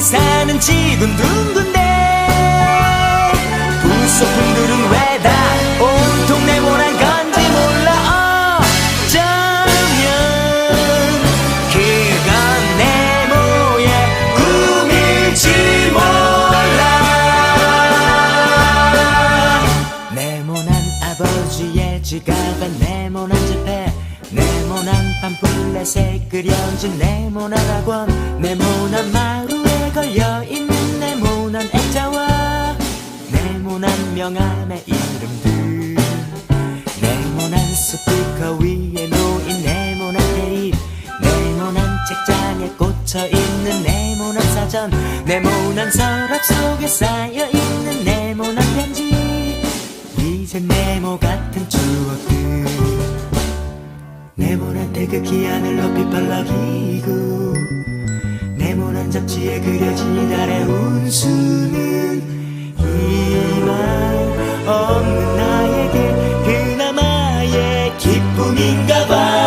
우리 사는 지구는 둥근데 부속품들은 왜 다? 온통 네모난 건지 몰라. 어쩌면 그건 네모의 꿈일지 몰라. 네모난 아버지의 지갑에 네모난 지폐 네모난 팜플렛에 그려진 네모난 학원 네모난 마루 에 걸려있는 네모난 액자와 네모난 명함의 이름들. 네모난 스피커 위에 놓인 네모난 테이프 네모난 책장에 꽂혀있는 네모난 사전 네모난 서랍 속에 쌓여있는 네모난 편지. 이제 네모 같은 추억들. 네모난 태극기 하늘 높이 펄럭이고 잡지에 그려진 이달의 운수는 희망 없는 나에게 그나마의 기쁨인가 봐